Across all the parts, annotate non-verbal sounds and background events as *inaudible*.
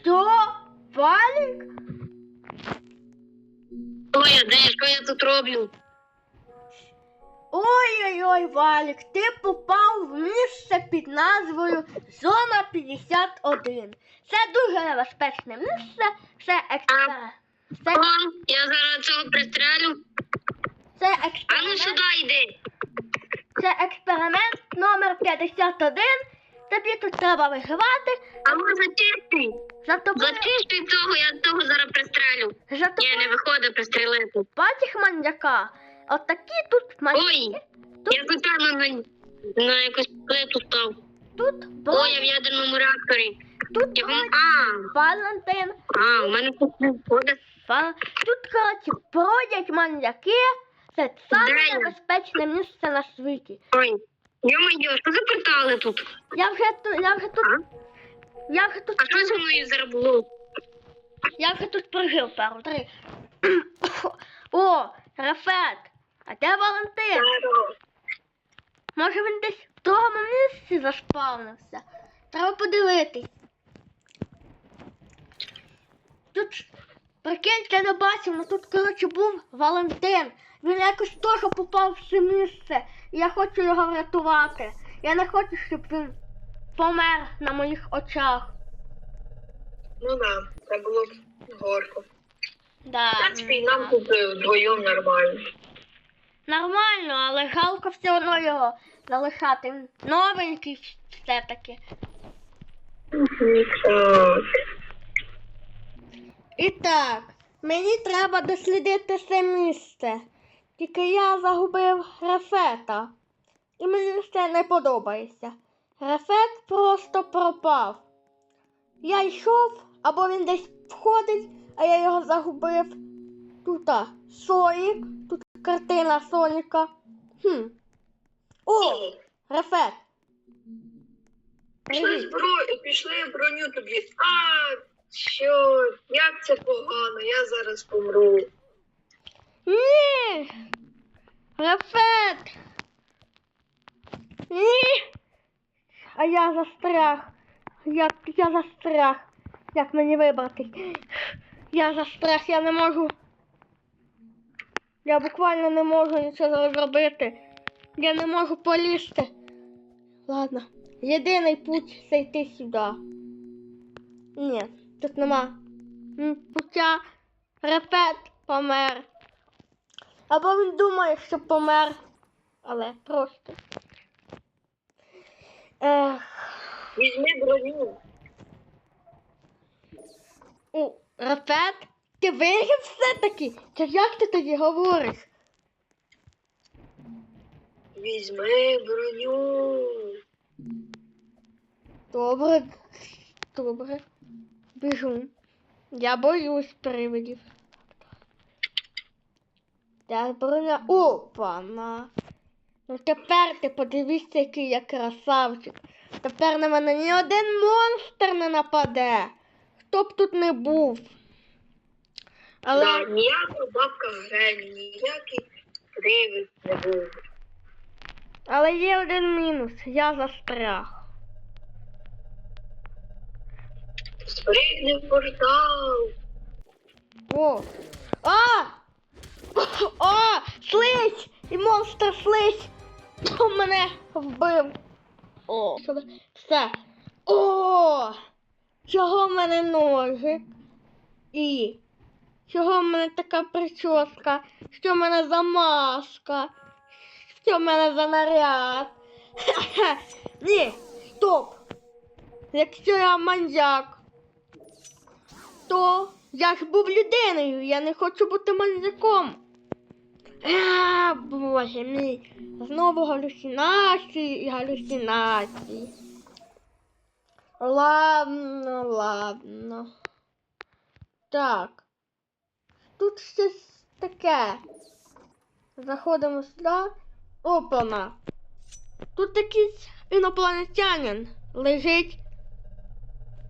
Що? Валік? Ой, а де що я тут роблю? Ой-ой-ой, Валік, ти попав в місце під назвою Зона 51. Це дуже небезпечне місце. Це експеримент. Це, О, я зараз цього пристрелю. це, експеримент. А ну сюди йди. це експеримент номер 51. Тобі тут треба виживати. А може зачисти? За тобою, Зачисти цього, я того зараз пристрелю. за Ні, не тобою виходить пристрелити. бачиш маньяка. От такі тут маньяки. Ой, я звичайно на, на якусь плиту став. Тут Ой, я в ядерному реакторі. тут Його... бродять А, Валентин. а, у мене тут не виходить. Тут, коротше, бродять маньяки. Це саме небезпечне місце на світі. Ой, йо-моє, що за портали тут? Я вже тут, я вже тут, я вже тут, А що зі мною зараз було? я вже тут прожив пару, три. *coughs* О, Рафет, а де Валентин? Може він десь в тому місці заспавнився? Треба подивитись. Тут, прикинь, я не бачив, ну тут, коротше, був Валентин. Він якось теж попав в це місце. Я хочу його врятувати. Я не хочу, щоб він помер на моїх очах. Ну да, це було б горко. Да, В принципі, і нам тут е, вдвоєм нормально. Нормально, але жалко все одно його залишати. Він Новенький все-таки. Так. І так, мені треба дослідити це місце. Тільки я загубив Рефета. І мені це не подобається. Рефет просто пропав. Я йшов, або він десь входить, а я його загубив. Тут Сонік, тут картина Соніка. Хм. О, Рефет. Пішли, Привіт. Пішли броню тобі. А, що? Як це погано? Я зараз помру. Ні! Рефет! Ні! А я застряг. Як я застряг. Як мені вибратись? Я застряг, я не можу. Я буквально не можу нічого зробити. Я не можу полізти. Ладно. Єдиний путь це йти сюди. Ні, тут нема. Пуття репет помер. Або він думає, що помер. Але просто. Ех. Візьми броню. У, репет? Ти виграв все-таки? Чи як ти тоді говориш? Візьми броню. Добре. Добре. Біжу. Я боюсь привидів. Так, броня. Опа-на. Ну тепер ти подивися, який я красавчик. Тепер на мене ні один монстр не нападе. Хто б тут не був. Але. Да, ніяка бабка Грені, ніякий привид не був. Але є один мінус. Я застряг. Спригни в портал. О! А! О! Слизь! І монстр слизь! Он мене вбив. О! Все. О! Чого в мене ножик? І. Чого в мене така прическа? Що в мене за маска? Що в мене за наряд? *laughs* Ні, стоп! Якщо я маньяк, то я ж був людиною, я не хочу бути маньяком. А, боже мій. Знову галюцинації і галюцинації. Ладно, ладно. Так. Тут щось таке. Заходимо сюди. Опана. Тут якийсь інопланетянин лежить.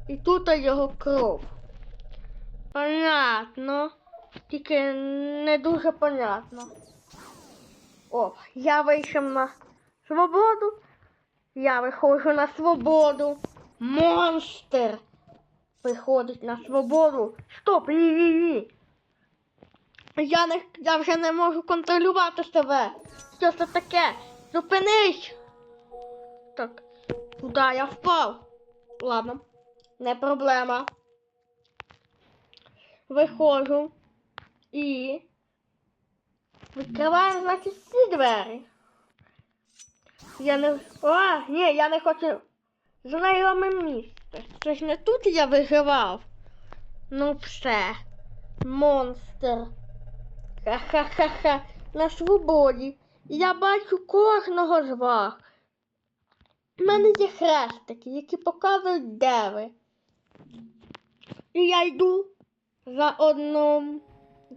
І тут його кров. Понятно. Тільки не дуже понятно. О, я вийшов на свободу. Я виходжу на свободу. Монстр. виходить на свободу. Стоп, ні, ні, ні. Я, не, я вже не можу контролювати себе. Що це таке? Зупинись! Так, куди я впав? Ладно, не проблема. Виходжу і відкриваю, значить, всі двері. Я не. А, ні, я не хочу. Знайоме місце. Це ж не тут я виживав. Ну все. Монстр. Ха-ха-ха-ха. На свободі. Я бачу кожного з вас. У мене є хрестики, які показують, де ви. І я йду за одним.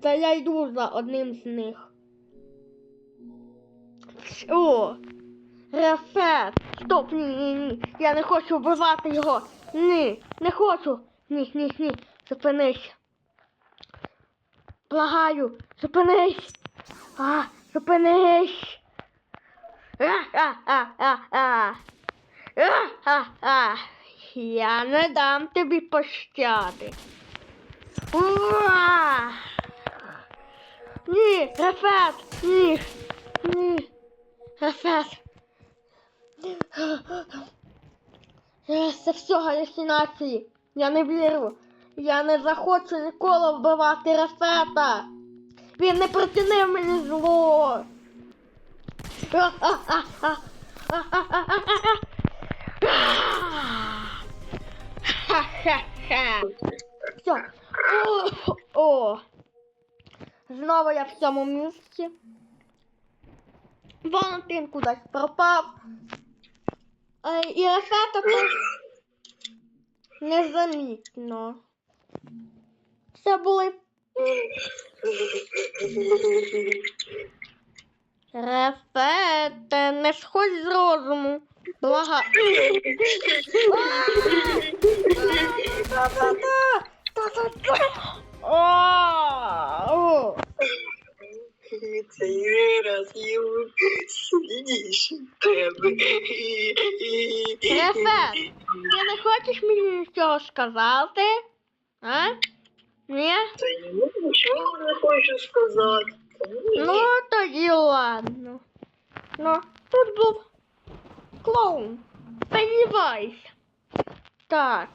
Та я йду за одним з них. О! Рафет! Стоп! Ні, ні, ні. Я не хочу вбивати його. Ні, не хочу. Ні, ні, ні. Зупинись. Благаю, зупинись. А, зупинись. А. Я не дам тобі пощади. Уа! Ні, Рафет, ні, ні, Рафет. Це все галюцинації. Я не вірю. Я не захочу ніколи вбивати Рафета. Він не причинив мені зло. Ха-ха-ха. Все. О. Знову я в цьому місці. Валентин кудись пропав. Е, І теж незамітно. Це були Рефете, не сходь з розуму. Блага. *laughs* Та-та-та! Та-та-та! О! О! Цей раз йому сильніше тебе. Рефет, ти не хочеш мені нічого сказати? А? Ні? Та я нічого не хочу сказати. Ну, тоді ладно. Ну, тут був клоун. Пеннівайс. Так.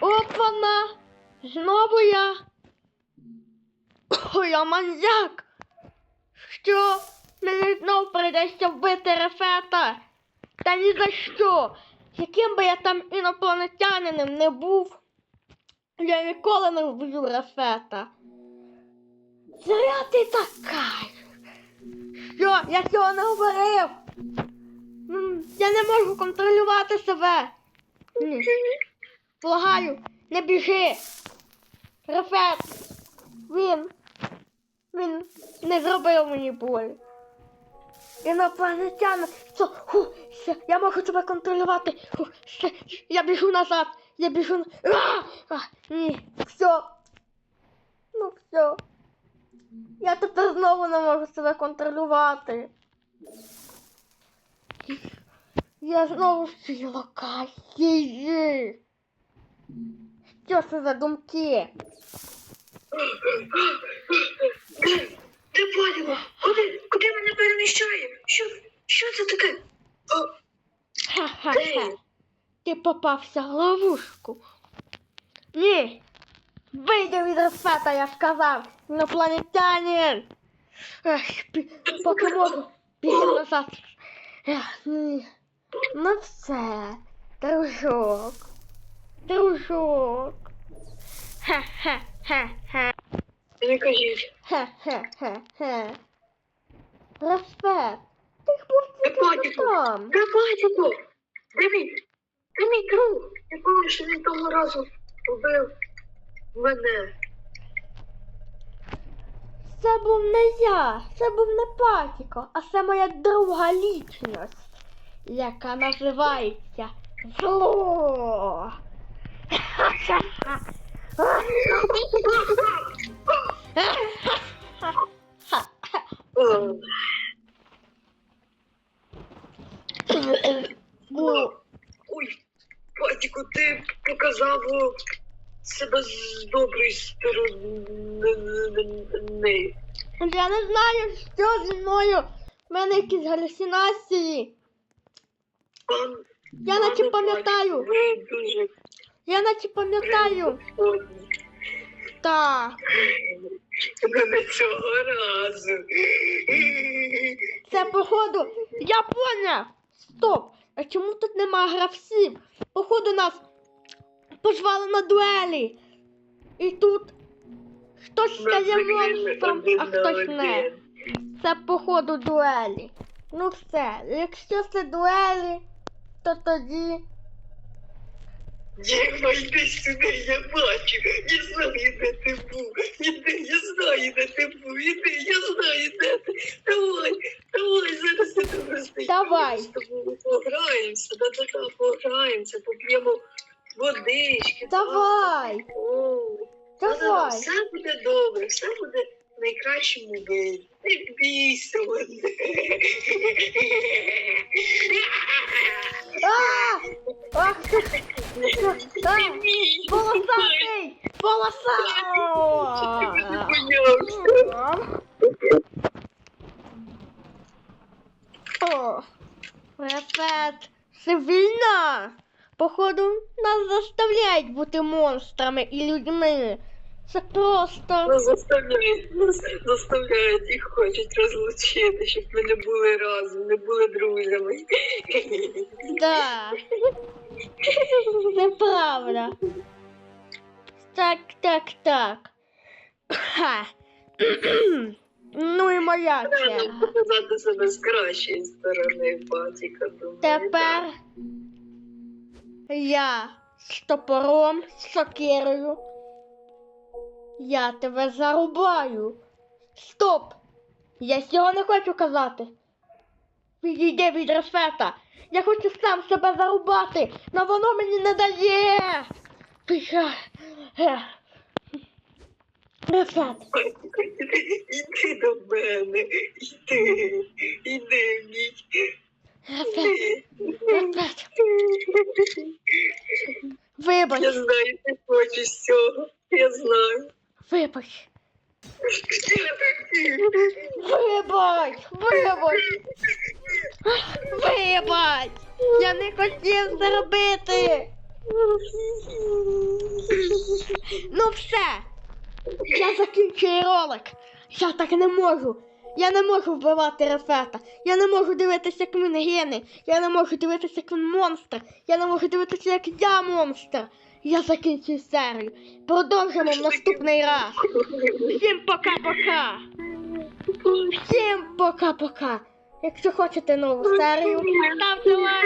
От вона. Знову я. О, я маньяк. Що? Мені знов прийдеться вбити Рефета. Та ні за що. Яким би я там інопланетянином не був, я ніколи не вб'ю Рефета. Зря ти така. Що? Я цього не говорив. Я не можу контролювати себе. Ні. Благаю, не біжи. Рефет. Він. Він не зробив мені боль. Інопланетяни. Все, ху, все, я можу тебе контролювати. Ху, все, я біжу назад. Я біжу. на- А! А, ні, все. Ну все. Я тепер знову не можу себе контролювати. Я знову в цій локації. Що це за думки? Ти поняла? Куди? Куди мене переміщає? Що? Що це таке? Ха-ха-ха. Ти попався в ловушку. Ні. Вийди від розпета, я сказав. Інопланетянин. Ех, поки можу, бігу назад. Ех, ні. Ну все. Дружок. Дружок. Ха-ха-ха-ха. не кажіть. Хе-хе-хе-хе. Респект. Ти що там. Та батько! Де мій? Друг? Якого ж він того разу вбив мене? Це був не я, це був не Патіко, а це моя друга лічність, яка називається Зло. Ой, батько, ти показав себе з доброї сторони. Я не знаю, що зі мною. У мене якісь галюцинації. Я наче пам'ятаю. ви дуже Я наче пам'ятаю. Так. Не цього разу. Це походу. Я поняв. Стоп. А чому тут нема гравців? Походу нас позвали на дуелі. І тут хтось стає монстром, а хтось не. Це походу дуелі. Ну все, якщо це дуелі, то тоді. Діма, йди сюди, я бачу. Я знаю, де ти був. Іди, я знаю, де ти був. Іди, я знаю, де ти. Давай, давай, зараз я тебе знайду. Давай. Ми з тобою пограємося, да-да-да, пограємося, поп'ємо водички. Давай! О, да-да-да, Давай! Все буде добре, все буде в найкращому вигляді. Не бійся мене. А! Ах ти! А! Полосатий! Полосатий! О, Рефет, сильна! Походу, нас заставляють бути монстрами і людьми. Це просто. Нас заставляють, нас заставляють і хочуть розлучити, щоб ми не були разом, не були друзями. Да. Неправда. Так, так, так. Ха. Ну і моя Треба черга. показати себе з кращої сторони, батіка, думаю. Тепер я з топором, з сокирою. Я тебе зарубаю. Стоп! Я цього не хочу казати. Відійди від рефета. Я хочу сам себе зарубати, але воно мені не дає. Тиша. Е. Рефет. Іди, до мене, іди, іди, мій. Рефет. Рефет. Вибач, Я знаю, ти хочеш цього, я знаю. Вибач. Вибач, вибач, вибач. Я не хотів це робити. Ну все. Я закінчую ролик. Я так не можу. Я не можу вбивати Рефета. Я не можу дивитися, як він гине. Я не можу дивитися, як він монстр. Я не можу дивитися, як я монстр я закінчу серію. Продовжимо в наступний раз. Всім пока-пока. Всім пока-пока. Якщо хочете нову серію, ставте лайк.